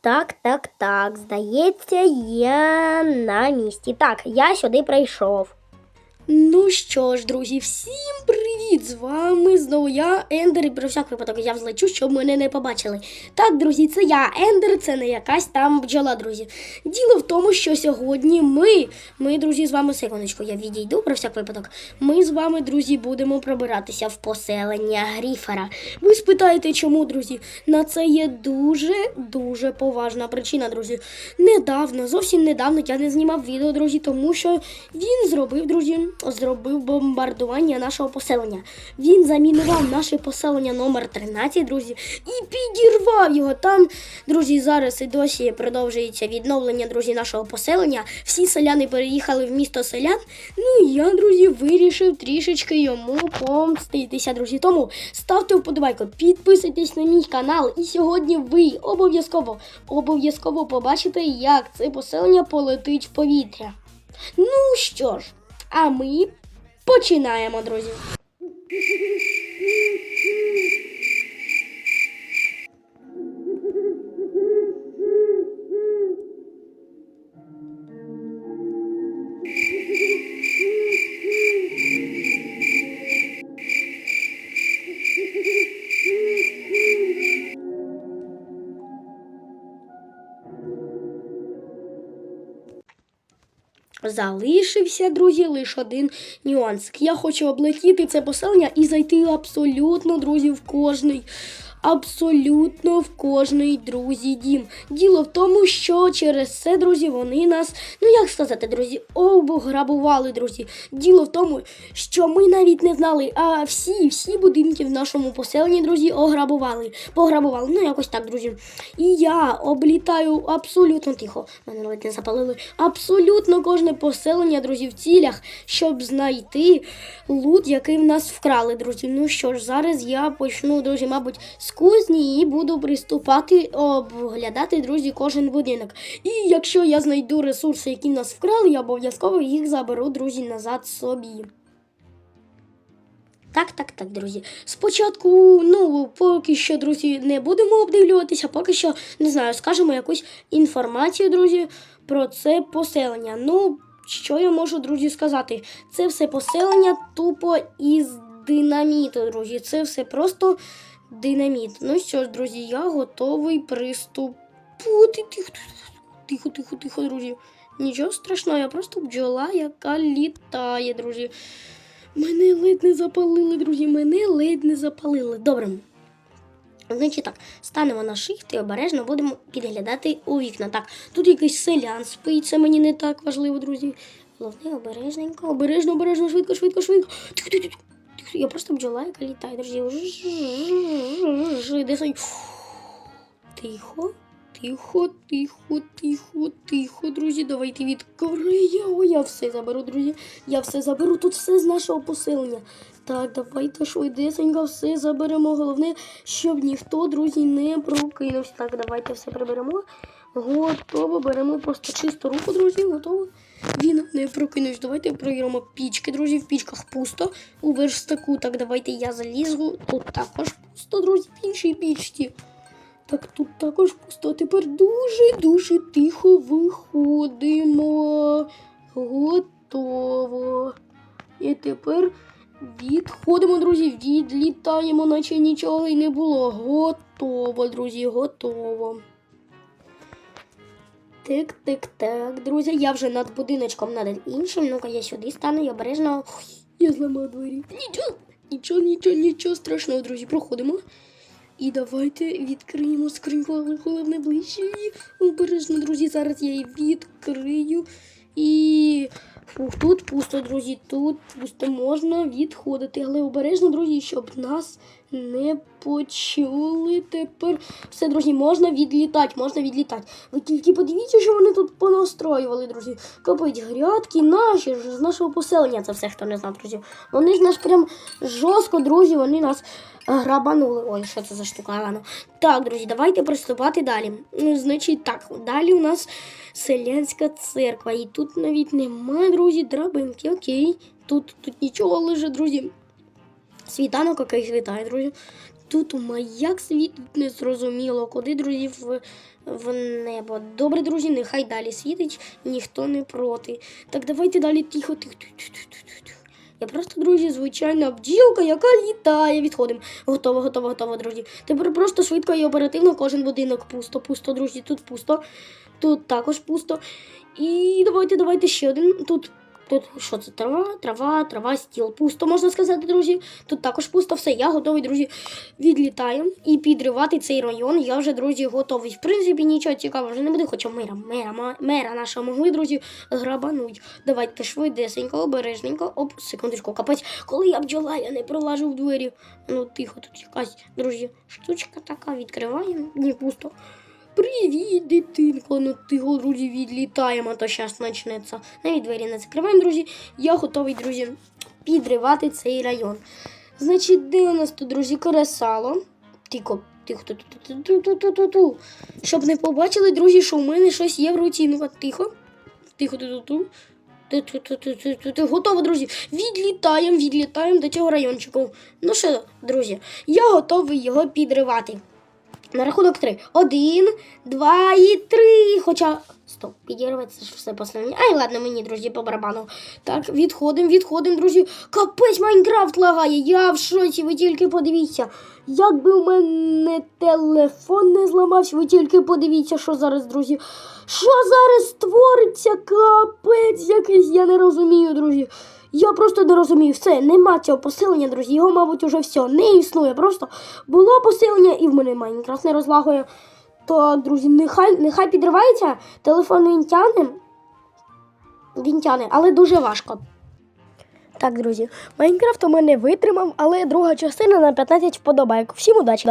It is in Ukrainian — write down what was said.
Так, так, так. Здається, я на місці. Так, я сюди прийшов. Ну що ж, друзі, всім привіт! З вами знову я, Ендер, і про всяк випадок я взлечу, щоб мене не побачили. Так, друзі, це я, Ендер, це не якась там бджола, друзі. Діло в тому, що сьогодні ми, ми, друзі, з вами секундочку, я відійду про всяк випадок. Ми з вами, друзі, будемо пробиратися в поселення Гріфера. Ви спитаєте, чому, друзі? На це є дуже дуже поважна причина, друзі. Недавно, зовсім недавно я не знімав відео, друзі, тому що він зробив, друзі, зробив бомбардування нашого поселення. Він замінував наше поселення номер 13, друзі, і підірвав його. Там, друзі, зараз і досі продовжується відновлення, друзі, нашого поселення. Всі селяни переїхали в місто селян. Ну і я, друзі, вирішив трішечки йому помститися, друзі. Тому ставте вподобайку, підписуйтесь на мій канал. І сьогодні ви обов'язково, обов'язково побачите, як це поселення полетить в повітря. Ну що ж, а ми починаємо, друзі. Thank you. Залишився, друзі, лише один нюанс. Я хочу облетіти це поселення і зайти абсолютно, друзі, в кожний. Абсолютно в кожний друзі дім. Діло в тому, що через це, друзі, вони нас, ну як сказати, друзі, обграбували, друзі. Діло в тому, що ми навіть не знали, а всі, всі будинки в нашому поселенні, друзі, ограбували. Пограбували. Ну, якось так, друзі. І я облітаю абсолютно тихо. Мене навіть не запалили. Абсолютно кожне поселення, друзі, в цілях, щоб знайти лут, який в нас вкрали, друзі. Ну що ж, зараз я почну, друзі, мабуть, кузні і буду приступати обглядати, друзі, кожен будинок. І якщо я знайду ресурси, які нас вкрали, я обов'язково їх заберу, друзі, назад собі. Так, так, так, друзі. Спочатку, ну, поки що, друзі, не будемо обдивлюватися, поки що, не знаю, скажемо якусь інформацію, друзі, про це поселення. Ну, що я можу, друзі, сказати? Це все поселення тупо із динаміту, друзі. Це все просто динаміт. Ну що ж, друзі, я готовий приступити. Тихо, тихо, тихо, тихо, друзі. Нічого страшного, я просто бджола, яка літає, друзі. Мене ледь не запалили, друзі, мене ледь не запалили. Добре. Значить так, станемо на шифт і обережно будемо підглядати у вікна. Так, тут якийсь селян спить, це мені не так важливо, друзі. Головне, обережненько, обережно, обережно, швидко, швидко, швидко. Тихо, тихо, тихо. Я просто бджола, яка літає, друзі. Тихо, тихо, тихо, тихо, тихо, друзі. Давайте відкриємо. Я все заберу, друзі. Я все заберу. Тут все з нашого поселення. Так, давайте швидесенько все заберемо. Головне, щоб ніхто, друзі, не прокинувся. Так, давайте все приберемо. Готово, беремо просто чисту руку, друзі, готово. Він не прокинувся. Давайте провіримо пічки, друзі. В пічках пусто. У верстаку. Так, давайте я залізу. Тут також пусто, друзі, в іншій пічці. Так, тут також пусто. Тепер дуже-дуже тихо виходимо. Готово. І тепер відходимо, друзі, відлітаємо, наче нічого і не було. Готово, друзі, готово. Так, так, так, друзі, я вже над будиночком над іншим. Ну-ка, я сюди стану і обережно. Я зламаю двері. Нічого, нічого, нічого, нічого страшного, друзі, проходимо. І давайте відкриємо скриньку, але головне ближче. Обережно, друзі, зараз я її відкрию. І фух, тут пусто, друзі, тут пусто можна відходити. Але обережно, друзі, щоб нас не почули. Тепер все, друзі, можна відлітати, можна відлітати. Ви тільки подивіться, що вони тут понастроювали, друзі. Копить грядки наші ж з нашого поселення. Це все, хто не знав, друзі. Вони ж нас прям жорстко, друзі, вони нас грабанули. Ой, що це за штука? Ладно. Так, друзі, давайте приступати далі. Ну, Значить, так, далі у нас селянська церква. І тут навіть немає, друзі, драбинки. Окей. Тут, тут нічого лежить, друзі. Світанок якийсь вітає, друзі. Тут маяк світить незрозуміло, куди, друзі, в, в небо. Добре, друзі, нехай далі світить, ніхто не проти. Так давайте далі тихо, тихо. Я просто, друзі, звичайна бджілка, яка літає. Відходимо. Готово, готово, готово, друзі. Тепер просто швидко і оперативно кожен будинок пусто, пусто, друзі. Тут пусто, тут також пусто. І давайте, давайте ще один. Тут, тут що це? Трава, трава, трава, стіл. Пусто, можна сказати, друзі. Тут також пусто, все. Я готовий, друзі, відлітаю і підривати цей район. Я вже, друзі, готовий. В принципі, нічого цікавого вже не буде, хоча мера, мера, мера нашого могли, друзі, грабануть. Давайте швидесенько, обережненько. Оп, секундочку, капець. Коли я бджола, я не пролажу в двері. Ну, тихо, тут якась, друзі, штучка така, відкриваємо, не пусто. Привіт, дитинко, ну тихо, друзі, відлітаємо, то зараз почнеться. Навіть двері не закриваємо, друзі. Я готовий, друзі, підривати цей район. Значить, де у нас тут, друзі, коресало? Тихо, тихо, ту ту ту ту ту ту Щоб не побачили, друзі, що в мене щось є в руці. Ну, тихо. Тихо, ту ту ту. Готово, друзі. Відлітаємо, відлітаємо до цього райончику. Ну що, друзі, я готовий його підривати. На рахунок три. Один, два і три. Хоча. Стоп, підірветься ж все послання. Ай, ладно, мені, друзі, по барабану. Так, відходимо, відходимо, друзі. Капець Майнкрафт лагає. Я в шоці, ви тільки подивіться. Як би у мене телефон не зламався, ви тільки подивіться, що зараз, друзі. Що зараз твориться? Капець якийсь, я не розумію, друзі. Я просто не розумію. Все, нема цього посилення, друзі. Його, мабуть, уже все не існує. Просто було посилення і в мене Майнкрафт не розлагує. Так, друзі, нехай, нехай підривається. Телефон він тяне. Він тяне, але дуже важко. Так, друзі, Майнкрафт у мене витримав, але друга частина на 15 вподобайок. Всім удачі!